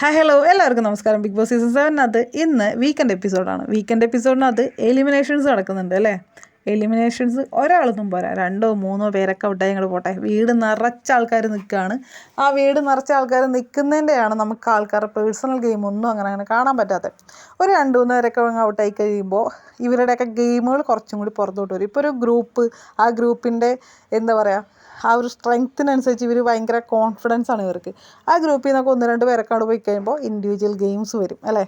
Hi hello എല്ലാവർക്കും നമസ്കാരം. Big boss season സെവനകത്ത് ഇന്ന് വീക്കെൻഡ് എപ്പിസോഡാണ് വീക്കെൻഡ് എപ്പിസോഡിനകത്ത് എലിമിനേഷൻസ് നടക്കുന്നുണ്ട് അല്ലേ? എലിമിനേഷൻസ് ഒരാളൊന്നും പോരാ. രണ്ടോ മൂന്നോ പേരൊക്കെ വിട്ടാൽ അങ്ങോട്ട് പോട്ടെ. വീട് നിറച്ച ആൾക്കാർ നിൽക്കുകയാണ് ആ വീട് നിറച്ച ആൾക്കാർ നിൽക്കുന്നതിന്റെയാണ് നമുക്ക് ആൾക്കാരുടെ പേഴ്സണൽ ഗെയിം ഒന്നും അങ്ങനെ അങ്ങനെ കാണാൻ പറ്റാത്തത്. ഒരു രണ്ട് മൂന്ന് പേരൊക്കെ ഔട്ടായി കഴിയുമ്പോൾ ഇവരുടെയൊക്കെ ഗെയിമുകൾ കുറച്ചും കൂടി പുറത്തോട്ട് വരും. ഇപ്പോൾ ഒരു ഗ്രൂപ്പ് ആ ഗ്രൂപ്പിന്റെ എന്താ പറയുക ആ ഒരു സ്ട്രെങ്ത്തിനനുസരിച്ച് ഇവർ ഭയങ്കര കോൺഫിഡൻസ് ആണ് ഇവർക്ക്. ആ ഗ്രൂപ്പിൽ നിന്നൊക്കെ ഒന്ന് രണ്ട് പേരൊക്കെ പോയി കഴിയുമ്പോൾ ഇൻഡിവിജ്വൽ ഗെയിംസ് വരും അല്ലേ?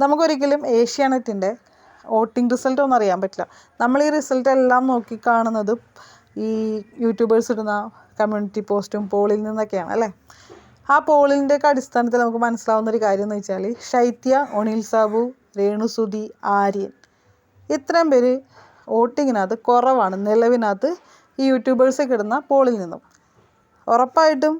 നമുക്കൊരിക്കലും ഏഷ്യാനെറ്റിന്റെ വോട്ടിംഗ് റിസൾട്ട് ഒന്നും അറിയാൻ പറ്റില്ല. നമ്മൾ ഈ റിസൾട്ട് എല്ലാം നോക്കി കാണുന്നത് ഈ യൂട്യൂബേഴ്സ് ഇടുന്ന കമ്മ്യൂണിറ്റി പോസ്റ്റും പോളിൽ നിന്നൊക്കെയാണ് അല്ലേ? ആ പോളിന്റെയൊക്കെ അടിസ്ഥാനത്തിൽ നമുക്ക് മനസ്സിലാവുന്ന ഒരു കാര്യം എന്ന് വെച്ചാൽ ശൈത്യ ഒണിൽ സാബു രേണുസുതി ആര്യൻ. ഇത്രയും പേര് വോട്ടിങ്ങിനകത്ത് കുറവാണ് നിലവിനകത്ത് ഈ യൂട്യൂബേഴ്സ് കിടുന്ന പോളിൽ നിന്നും. ഉറപ്പായിട്ടും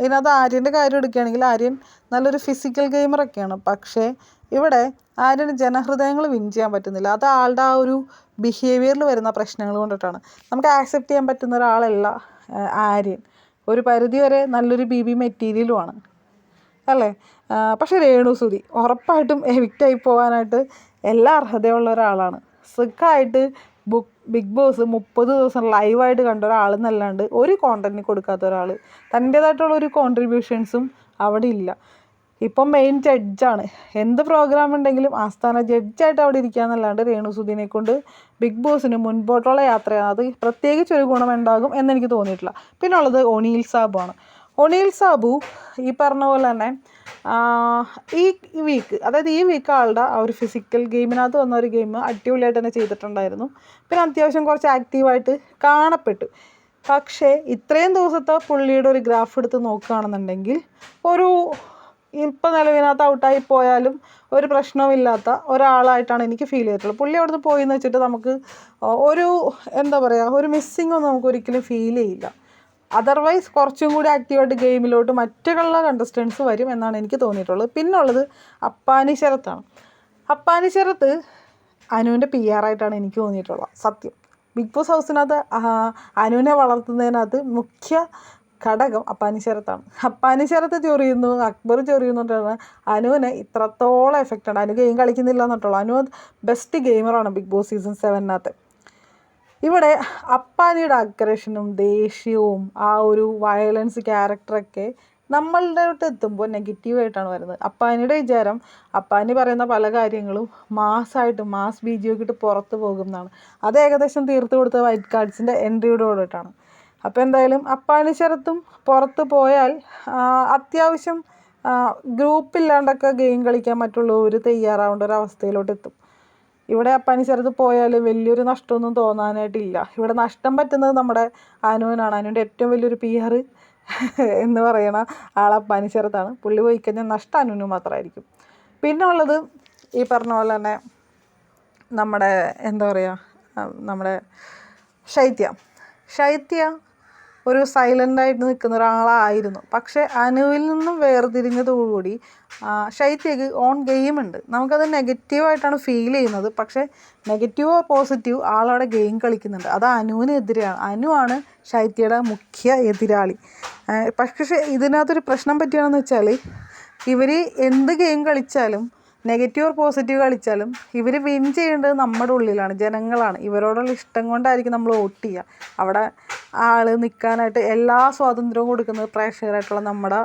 ഇതിനകത്ത് ആര്യന്റെ കാര്യം എടുക്കുകയാണെങ്കിൽ ആര്യൻ നല്ലൊരു ഫിസിക്കൽ ഗെയിമറൊക്കെയാണ് പക്ഷേ ഇവിടെ ആര്യന് ജനഹൃദയങ്ങൾ വിൻ ചെയ്യാൻ പറ്റുന്നില്ല. അത് ആളുടെ ആ ഒരു ബിഹേവിയറിൽ വരുന്ന പ്രശ്നങ്ങൾ കൊണ്ടിട്ടാണ്. നമുക്ക് ആക്സെപ്റ്റ് ചെയ്യാൻ പറ്റുന്ന ഒരാളല്ല ആര്യൻ. ഒരു പരിധി വരെ നല്ലൊരു ബി ബി മെറ്റീരിയലുമാണ് അല്ലേ? പക്ഷേ രേണു സുതി ഉറപ്പായിട്ടും എവിക്റ്റായി പോകാനായിട്ട് എല്ലാ അർഹതയുള്ള ഒരാളാണ്. സുഖമായിട്ട് ബുക്ക് ബിഗ് ബോസ് മുപ്പത് ദിവസം ലൈവായിട്ട് കണ്ട ഒരാൾ ഒരാളെന്നല്ലാണ്ട് ഒരു കോണ്ടന്റ് കൊടുക്കാത്ത ഒരാൾ തന്റേതായിട്ടുള്ള ഒരു കോൺട്രിബ്യൂഷൻസും അവിടെ ഇല്ല. ഇപ്പം മെയിൻ ജഡ്ജാണ് എന്ത് പ്രോഗ്രാം ഉണ്ടെങ്കിലും ആസ്ഥാന ജഡ്ജായിട്ട് അവിടെ ഇരിക്കുക എന്നല്ലാണ്ട് രേണുസുദിനെ കൊണ്ട് ബിഗ് ബോസിന് മുൻപോട്ടുള്ള യാത്രയാണ്. അത് പ്രത്യേകിച്ച് ഒരു ഗുണം ഗുണമുണ്ടാകും എന്നെനിക്ക് തോന്നിയിട്ടില്ല. പിന്നെ ഉള്ളത് ഒണീൽ ആണ്. ഒണീൽ സാബു ഈ പറഞ്ഞ പോലെ തന്നെ ഈ വീക്ക് അതായത് ഈ വീക്ക് ആളുടെ ആ ഒരു ഫിസിക്കൽ ഗെയിമിനകത്ത് വന്ന ഒരു ഗെയിം അടിപൊളിയായിട്ട് തന്നെ ചെയ്തിട്ടുണ്ടായിരുന്നു. പിന്നെ അത്യാവശ്യം കുറച്ച് ആക്റ്റീവായിട്ട് കാണപ്പെട്ടു. പക്ഷേ ഇത്രയും ദിവസത്തെ പുള്ളിയുടെ ഒരു ഗ്രാഫ് എടുത്ത് നോക്കുകയാണെന്നുണ്ടെങ്കിൽ ഒരു ഇപ്പം നിലവിനകത്ത് ഔട്ടായി പോയാലും ഒരു പ്രശ്നവുമില്ലാത്ത ഒരാളായിട്ടാണ് എനിക്ക് ഫീൽ ചെയ്തിട്ടുള്ളത്. പുള്ളി അവിടുന്ന് പോയി എന്ന് വെച്ചിട്ട് നമുക്ക് ഒരു എന്താ പറയുക ഒരു മിസ്സിംഗ് ഒന്നും നമുക്ക് ഒരിക്കലും ഫീൽ ചെയ്യില്ല. അതർവൈസ് കുറച്ചും കൂടി ആക്റ്റീവായിട്ട് ഗെയിമിലോട്ട് മറ്റുള്ള കണ്ടസ്റ്റൻസ് വരും എന്നാണ് എനിക്ക് തോന്നിയിട്ടുള്ളത്. പിന്നുള്ളത് അപ്പാനി ശരത്താണ്. അപ്പാനി ശരത്ത് അനുവിന്റെ പി ആറായിട്ടാണ് എനിക്ക് തോന്നിയിട്ടുള്ളത്. സത്യം. ബിഗ് ബോസ് ഹൗസിനകത്ത് അനുവിനെ വളർത്തുന്നതിനകത്ത് മുഖ്യ ഘടകം അപ്പാനി ശരത്താണ്. അപ്പാനി ശരത്ത് ചൊറിയുന്നു അക്ബർ ചൊറിയുന്നു എന്നിട്ടാണ് അനുവിന് ഇത്രത്തോളം എഫക്റ്റ് ഉണ്ട് അനു ഗെയിം കളിക്കുന്നില്ല എന്നിട്ടുള്ളൂ. അനു ബെസ്റ്റ് ഗെയിമറാണ് ബിഗ് ബോസ് സീസൺ സെവനകത്ത് ഇവിടെ അപ്പാനിയുടെ അഗ്രഷനും ദേഷ്യവും ആ ഒരു വയലൻസ് ക്യാരക്ടറൊക്കെ നമ്മളുടെ അടുത്ത് എത്തുമ്പോൾ നെഗറ്റീവായിട്ടാണ് വരുന്നത്. അപ്പാനിയുടെ വിചാരം അപ്പാനി പറയുന്ന പല കാര്യങ്ങളും മാസ്സായിട്ട് മാസ് ബി ജി ഒക്കെ ഇട്ട് പുറത്ത് പോകുന്നതാണ്. അത് ഏകദേശം തീർത്ത് കൊടുത്ത വൈറ്റ് കാർഡ്സിന്റെ എൻട്രിയോടോടിട്ടാണ് അപ്പോൾ എന്തായാലും അപ്പാനി ശരത്തും പുറത്ത് പോയാൽ അത്യാവശ്യം ഗ്രൂപ്പില്ലാണ്ടൊക്കെ ഗെയിം കളിക്കാൻ മറ്റുള്ളവർ തയ്യാറാവേണ്ട ഒരു അവസ്ഥയിലോട്ട് എത്തും. ഇവിടെ അപ്പാനിച്ചരത്ത് പോയാൽ വലിയൊരു നഷ്ടമൊന്നും തോന്നാനായിട്ടില്ല. ഇവിടെ നഷ്ടം പറ്റുന്നത് നമ്മുടെ അനുവിനാണ് അനുവിന്റെ ഏറ്റവും വലിയൊരു പി ആർ എന്ന് പറയണ ആൾ ചെറുതാണ്. പുള്ളി പോയി കഴിഞ്ഞാൽ നഷ്ടം അനുവിന് മാത്രമായിരിക്കും. പിന്നെ ഉള്ളത് ഈ പറഞ്ഞ പോലെ തന്നെ നമ്മുടെ എന്താ പറയുക നമ്മുടെ ശൈത്യ. ശൈത്യ ഒരു സൈലന്റായിട്ട് നിൽക്കുന്ന ഒരാളായിരുന്നു. പക്ഷെ അനുവിൽ നിന്നും വേർതിരിഞ്ഞതോടുകൂടി ശൈത്യക്ക് ഓൺ ഗെയിം ഉണ്ട്. നമുക്കത് നെഗറ്റീവായിട്ടാണ് ഫീൽ ചെയ്യുന്നത്. പക്ഷേ നെഗറ്റീവ് ഓർ പോസിറ്റീവ് ആളവിടെ ഗെയിം കളിക്കുന്നുണ്ട്. അത് അനുവിനെതിരെയാണ്. അനു ആണ് ശൈത്യയുടെ മുഖ്യ എതിരാളി. പക്ഷേ ഇതിനകത്തൊരു പ്രശ്നം പറ്റുകയാണെന്ന് വെച്ചാൽ ഇവർ എന്ത് ഗെയിം കളിച്ചാലും നെഗറ്റീവ് ഓർ പോസിറ്റീവ് കളിച്ചാലും ഇവർ വിൻ ചെയ്യേണ്ടത് നമ്മുടെ ഉള്ളിലാണ് ജനങ്ങളാണ്. ഇവരോടുള്ള ഇഷ്ടം കൊണ്ടായിരിക്കും നമ്മൾ വോട്ട് ചെയ്യുക. അവിടെ ആൾ നിൽക്കാനായിട്ട് എല്ലാ സ്വാതന്ത്ര്യവും കൊടുക്കുന്നത് പ്രേക്ഷകരായിട്ടുള്ള നമ്മുടെ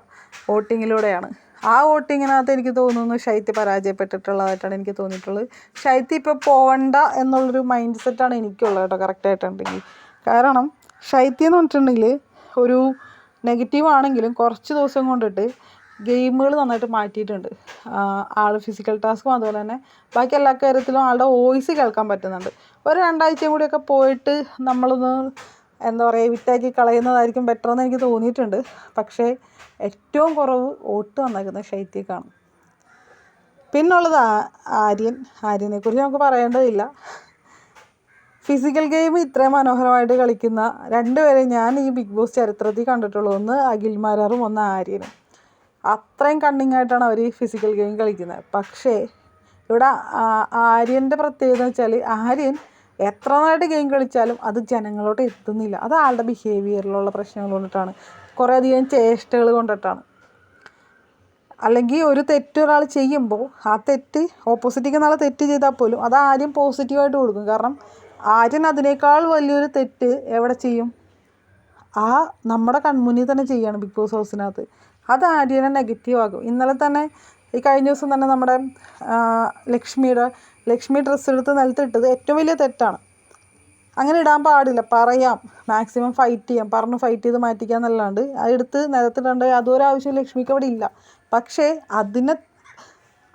വോട്ടിങ്ങിലൂടെയാണ്. ആ വോട്ടിങ്ങിനകത്ത് എനിക്ക് തോന്നുന്നു ശൈത്യ പരാജയപ്പെട്ടിട്ടുള്ളതായിട്ടാണ് എനിക്ക് തോന്നിയിട്ടുള്ളത്. ശൈത്യ ഇപ്പോൾ പോവണ്ട എന്നുള്ളൊരു മൈൻഡ് സെറ്റാണ് എനിക്കുള്ളത് കേട്ടോ കറക്റ്റായിട്ടുണ്ടെങ്കിൽ കാരണം ശൈത്യം എന്ന് പറഞ്ഞിട്ടുണ്ടെങ്കിൽ ഒരു നെഗറ്റീവ് ആണെങ്കിലും കുറച്ച് ദിവസം കൊണ്ടിട്ട് ഗെയിമുകൾ നന്നായിട്ട് മാറ്റിയിട്ടുണ്ട്. ആൾ ഫിസിക്കൽ ടാസ്കും അതുപോലെ തന്നെ ബാക്കി എല്ലാ കാര്യത്തിലും ആളുടെ വോയിസ് കേൾക്കാൻ പറ്റുന്നുണ്ട്. ഒരു രണ്ടാഴ്ചയും കൂടിയൊക്കെ പോയിട്ട് നമ്മളൊന്ന് എന്താ പറയുക വിറ്റാക്കി കളയുന്നതായിരിക്കും ബെറ്റർ എന്ന് എനിക്ക് തോന്നിയിട്ടുണ്ട്. പക്ഷേ ഏറ്റവും കുറവ് വോട്ട് വന്നേക്കുന്ന ശൈത്യക്കാണ് പിന്നുള്ളത് ആര്യൻ. ആര്യനെ കുറിച്ച് നമുക്ക് പറയേണ്ടതില്ല. ഫിസിക്കൽ ഗെയിം ഇത്രയും മനോഹരമായിട്ട് കളിക്കുന്ന രണ്ടുപേരെ ഞാൻ ഈ ബിഗ് ബോസ് ചരിത്രത്തിൽ കണ്ടിട്ടുള്ളൂ. ഒന്ന് അഖിൽ മാരാറും ഒന്ന് ആര്യനും. അത്രയും കണ്ണിങ് ആയിട്ടാണ് അവർ ഫിസിക്കൽ ഗെയിം കളിക്കുന്നത്. പക്ഷേ ഇവിടെ ആര്യന്റെ പ്രത്യേകത വെച്ചാൽ ആര്യൻ എത്ര നാളായിട്ട് ഗെയിം കളിച്ചാലും അത് ജനങ്ങളോട്ട് എത്തുന്നില്ല. അത് ആളുടെ ബിഹേവിയറിലുള്ള പ്രശ്നങ്ങൾ കൊണ്ടിട്ടാണ്. കുറേ അധികം ചേഷ്ടകൾ കൊണ്ടിട്ടാണ്. അല്ലെങ്കിൽ ഒരു തെറ്റ് ഒരാൾ ചെയ്യുമ്പോൾ ആ തെറ്റ് ഓപ്പോസിറ്റിക്ക് നാളെ തെറ്റ് ചെയ്താൽ പോലും അത് ആര്യം പോസിറ്റീവായിട്ട് കൊടുക്കും. കാരണം ആര്യൻ അതിനേക്കാൾ വലിയൊരു തെറ്റ് എവിടെ ചെയ്യും? ആ നമ്മുടെ കൺമുന്നിൽ തന്നെ ചെയ്യാണ് ബിഗ് ബോസ് ഹൗസിനകത്ത് അത്. ആര്യനെ നെഗറ്റീവ് ആകും. ഇന്നലെ തന്നെ ഈ കഴിഞ്ഞ ദിവസം തന്നെ നമ്മുടെ ലക്ഷ്മിയുടെ ലക്ഷ്മി ഡ്രസ്സ് എടുത്ത് നിലത്തിട്ടത് ഏറ്റവും വലിയ തെറ്റാണ്. അങ്ങനെ ഇടാൻ പാടില്ല. പറയാം. മാക്സിമം ഫൈറ്റ് ചെയ്യാം. പറഞ്ഞു ഫൈറ്റ് ചെയ്ത് മാറ്റിക്കുക എന്നല്ലാണ്ട്. എടുത്ത് നിലത്തിടേണ്ട യാതൊരു ആവശ്യവും ലക്ഷ്മിക്ക് അവിടെ ഇല്ല. പക്ഷേ അതിനെ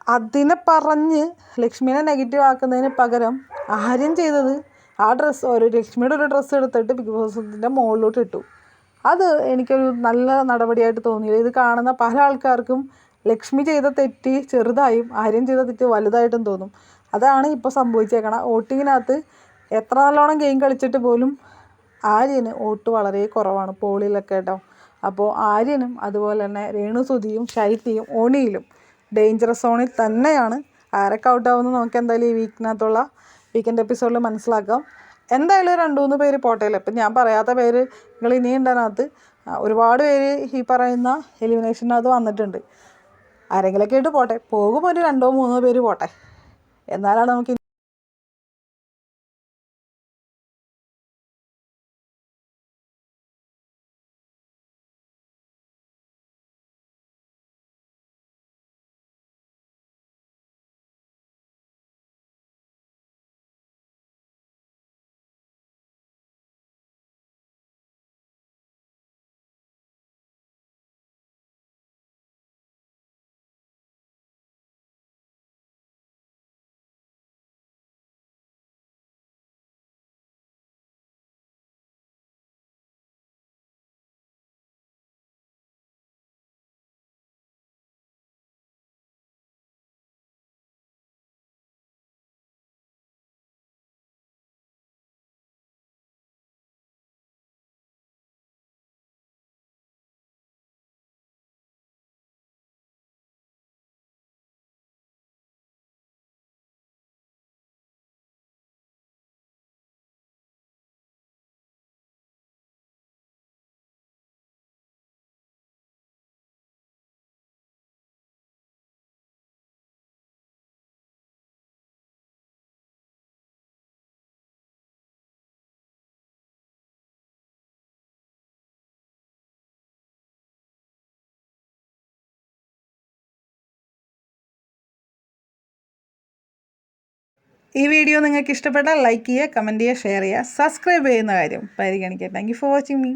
അതിനെ പറഞ്ഞ് ലക്ഷ്മിനെ നെഗറ്റീവ് ആക്കുന്നതിന് പകരം ആര്യം ചെയ്തത് ആ ഡ്രസ്സ് ഒരു ലക്ഷ്മിയുടെ ഒരു ഡ്രസ്സ് എടുത്തിട്ട് ബിഗ് ബോസിന്റെ മുകളിലോട്ട് ഇട്ടു. അത് എനിക്കൊരു നല്ല നടപടിയായിട്ട് തോന്നിയില്ല. ഇത് കാണുന്ന പല ആൾക്കാർക്കും ലക്ഷ്മി ചെയ്ത തെറ്റി ചെറുതായും ആര്യം ചെയ്ത തെറ്റ് വലുതായിട്ടും തോന്നും. അതാണ് ഇപ്പോൾ സംഭവിച്ചേക്കണം. വോട്ടിങ്ങിനകത്ത് എത്ര നല്ലോണം ഗെയിം കളിച്ചിട്ട് പോലും ആര്യന് വോട്ട് വളരെ കുറവാണ്. പോളിലൊക്കെ കേട്ടോ. അപ്പോൾ ആര്യനും അതുപോലെ തന്നെ രേണുസുതിയും ശൈത്യയും ഓണിയിലും ഡേഞ്ചറസ് സോണിൽ തന്നെയാണ്. ആരൊക്കെ ഔട്ടാവുമെന്ന് നമുക്ക് എന്തായാലും ഈ വീക്കിനകത്തുള്ള വീക്കെൻഡ് എപ്പിസോഡിൽ മനസ്സിലാക്കാം. എന്തായാലും രണ്ട് മൂന്ന് പേര് പോട്ടേലേ. ഇപ്പം ഞാൻ പറയാത്ത പേര് നിങ്ങൾ ഇനിയും അതിനകത്ത്. ഒരുപാട് പേര് ഈ പറയുന്ന എലിമിനേഷനകത്ത് വന്നിട്ടുണ്ട്. ആരെങ്കിലൊക്കെ ആയിട്ട് പോട്ടെ. പോകുമ്പോൾ ഒരു രണ്ടോ മൂന്നോ പേര് പോട്ടെ. എന്നാലാണ് നമുക്ക് ഈ വീഡിയോ നിങ്ങൾക്ക് ഇഷ്ടപ്പെട്ടാൽ ലൈക്ക് ചെയ്യുക കമന്റ് ചെയ്യുക ഷെയർ ചെയ്യുക സബ്സ്ക്രൈബ് ചെയ്യുന്ന കാര്യം പരിഗണിക്കുക. Thank you for watching me